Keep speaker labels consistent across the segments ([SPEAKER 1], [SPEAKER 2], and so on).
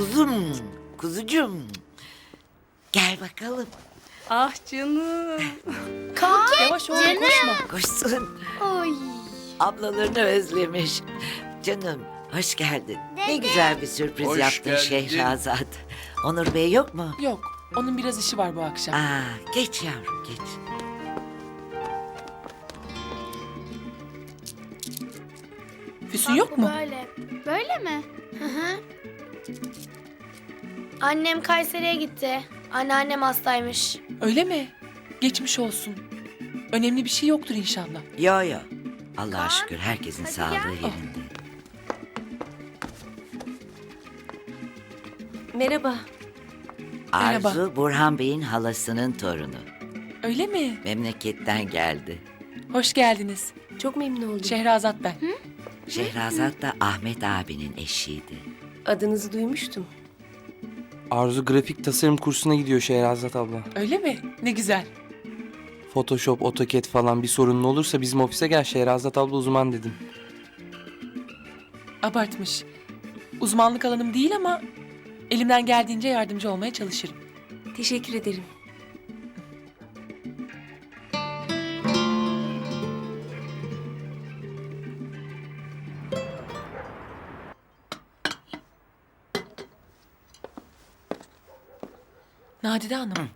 [SPEAKER 1] Kuzum, kuzucum. Gel bakalım.
[SPEAKER 2] Ah canım.
[SPEAKER 3] Kalk.
[SPEAKER 2] Yavaş oğlum koşma.
[SPEAKER 1] Koşsun.
[SPEAKER 3] Oy.
[SPEAKER 1] Ablalarını özlemiş. Canım, hoş geldin. Ne güzel bir sürpriz
[SPEAKER 4] Hoş
[SPEAKER 1] yaptın
[SPEAKER 4] geldin.
[SPEAKER 1] Şehrazat. Onur Bey yok mu?
[SPEAKER 2] Yok. Onun biraz işi var bu akşam.
[SPEAKER 1] Aa, geç yavrum, geç.
[SPEAKER 2] Füsun yok mu?
[SPEAKER 3] Böyle. Böyle mi? Hı hı. Annem Kayseri'ye gitti. Anneannem hastaymış.
[SPEAKER 2] Öyle mi? Geçmiş olsun. Önemli bir şey yoktur inşallah.
[SPEAKER 1] Yo yo. Allah'a
[SPEAKER 3] Kaan,
[SPEAKER 1] şükür herkesin
[SPEAKER 3] hadi
[SPEAKER 1] sağlığı
[SPEAKER 3] gel.
[SPEAKER 1] yerinde.
[SPEAKER 5] Merhaba.
[SPEAKER 2] Merhaba.
[SPEAKER 1] Arzu, Burhan Bey'in halasının torunu.
[SPEAKER 2] Öyle mi?
[SPEAKER 1] Memleketten geldi.
[SPEAKER 2] Hoş geldiniz.
[SPEAKER 5] Çok memnun oldum.
[SPEAKER 2] Şehrazat ben.
[SPEAKER 1] Şehrazat da Ahmet abinin eşiydi.
[SPEAKER 5] Adınızı duymuştum.
[SPEAKER 6] Arzu grafik tasarım kursuna gidiyor Şehrazat abla.
[SPEAKER 2] Öyle mi? Ne güzel.
[SPEAKER 6] Photoshop, AutoCAD falan bir sorunun olursa bizim ofise gel Şehrazat abla uzman dedim.
[SPEAKER 2] Abartmış. Uzmanlık alanım değil ama elimden geldiğince yardımcı olmaya çalışırım.
[SPEAKER 5] Teşekkür ederim.
[SPEAKER 2] Nadide Hanım.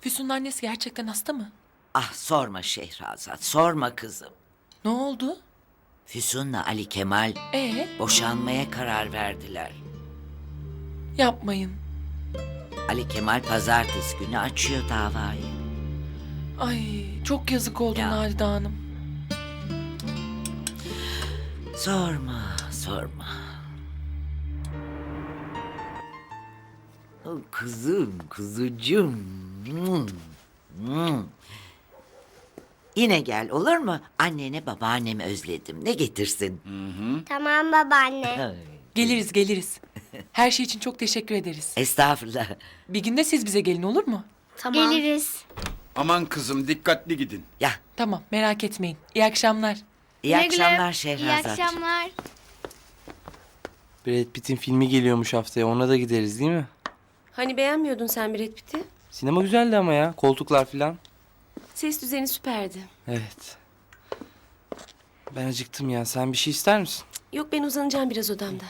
[SPEAKER 2] Füsun'un annesi gerçekten hasta mı?
[SPEAKER 1] Ah sorma Şehrazat, sorma kızım.
[SPEAKER 2] Ne oldu?
[SPEAKER 1] Füsun'la Ali Kemal
[SPEAKER 2] Ee,
[SPEAKER 1] boşanmaya karar verdiler.
[SPEAKER 2] yapmayın.
[SPEAKER 1] Ali Kemal pazartesi günü açıyor davayı.
[SPEAKER 2] Ay, çok yazık oldu
[SPEAKER 1] Ya.
[SPEAKER 2] Nadide Hanım.
[SPEAKER 1] Sorma, sorma. Kızım, kuzucum. Hmm, hmm. Yine gel olur mu? Annene babaannemi özledim. Ne getirsin?
[SPEAKER 3] Tamam babaanne.
[SPEAKER 2] Geliriz, geliriz. Her şey için çok teşekkür ederiz.
[SPEAKER 1] Estağfurullah.
[SPEAKER 2] Bir gün de siz bize gelin olur mu?
[SPEAKER 3] Tamam. Geliriz.
[SPEAKER 4] Aman kızım dikkatli gidin.
[SPEAKER 1] Ya,
[SPEAKER 2] Tamam, merak etmeyin. İyi akşamlar.
[SPEAKER 1] iyi akşamlar Şehrazat.
[SPEAKER 3] İyi akşamlar.
[SPEAKER 6] Brad Pitt'in filmi geliyormuş haftaya ona da gideriz değil mi?
[SPEAKER 5] Hani beğenmiyordun sen Brad Pitt'i?
[SPEAKER 6] Sinema güzeldi ama ya koltuklar falan.
[SPEAKER 5] Ses düzeni süperdi.
[SPEAKER 6] Evet. Ben acıktım ya sen bir şey ister misin?
[SPEAKER 5] Yok ben uzanacağım biraz odamda.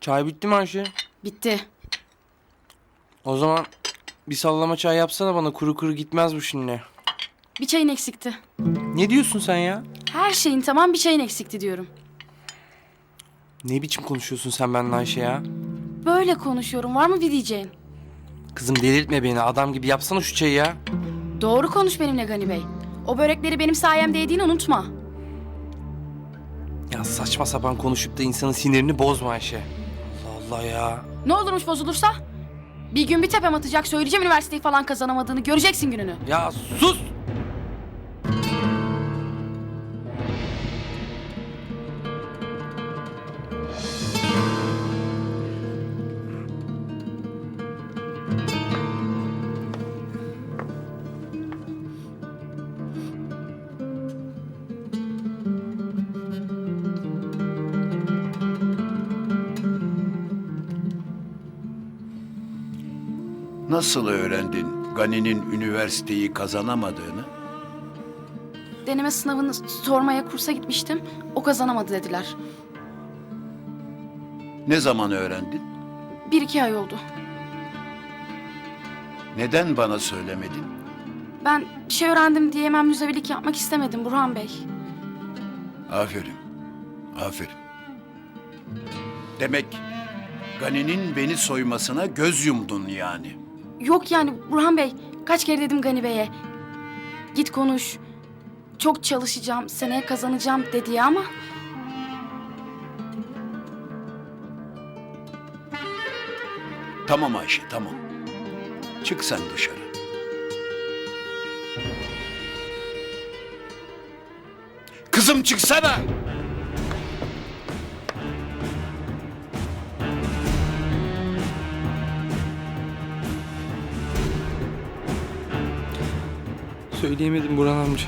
[SPEAKER 6] Çay bitti mi Ayşe?
[SPEAKER 7] Bitti.
[SPEAKER 6] O zaman bir sallama çay yapsana bana kuru kuru gitmez bu şimdi.
[SPEAKER 7] Bir çayın eksikti.
[SPEAKER 6] Ne diyorsun sen ya?
[SPEAKER 7] Her şeyin tamam bir çayın eksikti diyorum.
[SPEAKER 6] Ne biçim konuşuyorsun sen benimle Ayşe ya?
[SPEAKER 7] Böyle konuşuyorum. Var mı bir diyeceğin?
[SPEAKER 6] Kızım delirtme beni adam gibi yapsana şu çayı ya.
[SPEAKER 7] Doğru konuş benimle Gani Bey. O börekleri benim sayemde yediğini unutma.
[SPEAKER 6] Ya saçma sapan konuşup da insanın sinirini bozma Ayşe. Allah Allah ya.
[SPEAKER 7] Ne olurmuş bozulursa? Bir gün bir tepem atacak söyleyeceğim üniversiteyi falan kazanamadığını. Göreceksin gününü.
[SPEAKER 6] Ya sus!
[SPEAKER 4] Nasıl öğrendin Gani'nin üniversiteyi kazanamadığını?
[SPEAKER 7] Deneme sınavını sormaya kursa gitmiştim. O kazanamadı dediler.
[SPEAKER 4] Ne zaman öğrendin?
[SPEAKER 7] Bir iki ay oldu.
[SPEAKER 4] Neden bana söylemedin?
[SPEAKER 7] Ben bir şey öğrendim diye hemen müzevilik yapmak istemedim Burhan Bey.
[SPEAKER 4] Aferin. Aferin. Demek Gani'nin beni soymasına göz yumdun yani.
[SPEAKER 7] Yok yani Burhan Bey. Kaç kere dedim Gani Bey'e. Git konuş. Çok çalışacağım, seneye kazanacağım dedi ama...
[SPEAKER 4] Tamam Ayşe tamam. Çık sen dışarı. Kızım çıksana!
[SPEAKER 6] Söyleyemedim Burhan amca.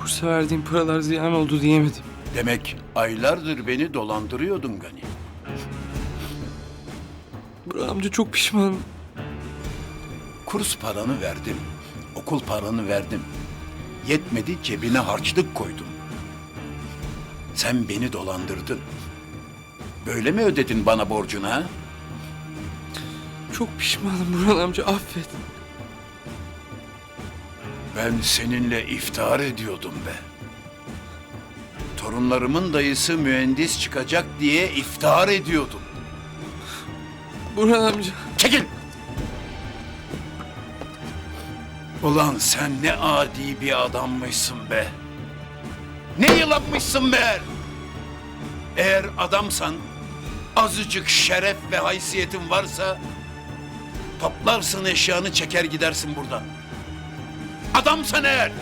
[SPEAKER 6] Kursa verdiğim paralar ziyan oldu diyemedim.
[SPEAKER 4] Demek aylardır beni dolandırıyordun Gani.
[SPEAKER 6] Burhan amca çok pişmanım.
[SPEAKER 4] Kurs paranı verdim. Okul paranı verdim. Yetmedi cebine harçlık koydum. Sen beni dolandırdın. Böyle mi ödedin bana borcunu ha?
[SPEAKER 6] Çok pişmanım Burhan amca affet.
[SPEAKER 4] Ben seninle iftihar ediyordum be. Torunlarımın dayısı mühendis çıkacak diye iftihar ediyordum.
[SPEAKER 6] Burhan amca.
[SPEAKER 4] Çekil! Ulan sen ne adi bir adammışsın be. Ne yılanmışsın be. Eğer adamsan, azıcık şeref ve haysiyetin varsa... ...toplarsın eşyanı çeker gidersin buradan. Adamsan eğer.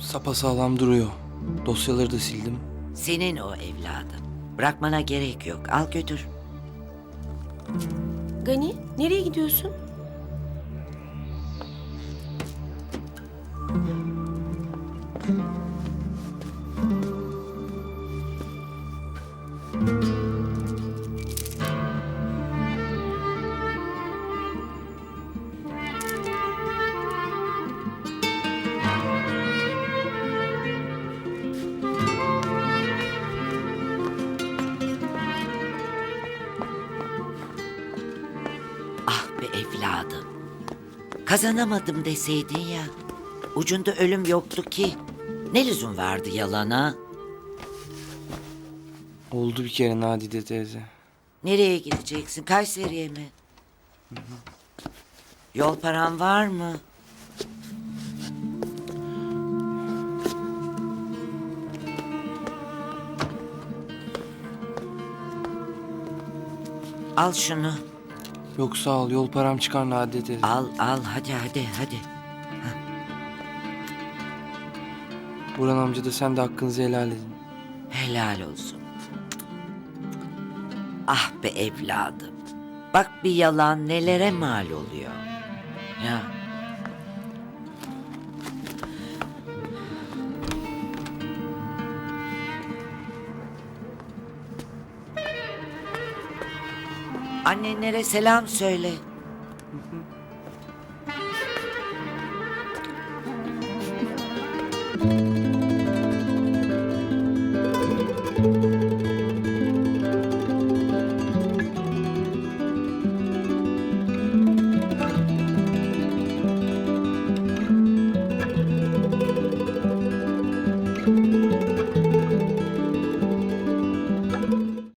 [SPEAKER 6] Sapa sağlam duruyor. Dosyaları da sildim.
[SPEAKER 1] Senin o evladım. Bırakmana gerek yok. Al götür.
[SPEAKER 5] Gani nereye gidiyorsun?
[SPEAKER 1] Kazanamadım deseydin ya. Ucunda ölüm yoktu ki. Ne lüzum vardı yalana?
[SPEAKER 6] Oldu bir kere Nadide teyze.
[SPEAKER 1] Nereye gideceksin? Kayseri'ye mi? Yol paran var mı? Al şunu.
[SPEAKER 6] Yok sağ ol yol param çıkar Nadide.
[SPEAKER 1] Al al hadi hadi hadi.
[SPEAKER 6] Burhan amca da sen de hakkınızı helal edin.
[SPEAKER 1] Helal olsun. Ah be evladım. Bak bir yalan nelere mal oluyor. Ya. Annenlere selam söyle.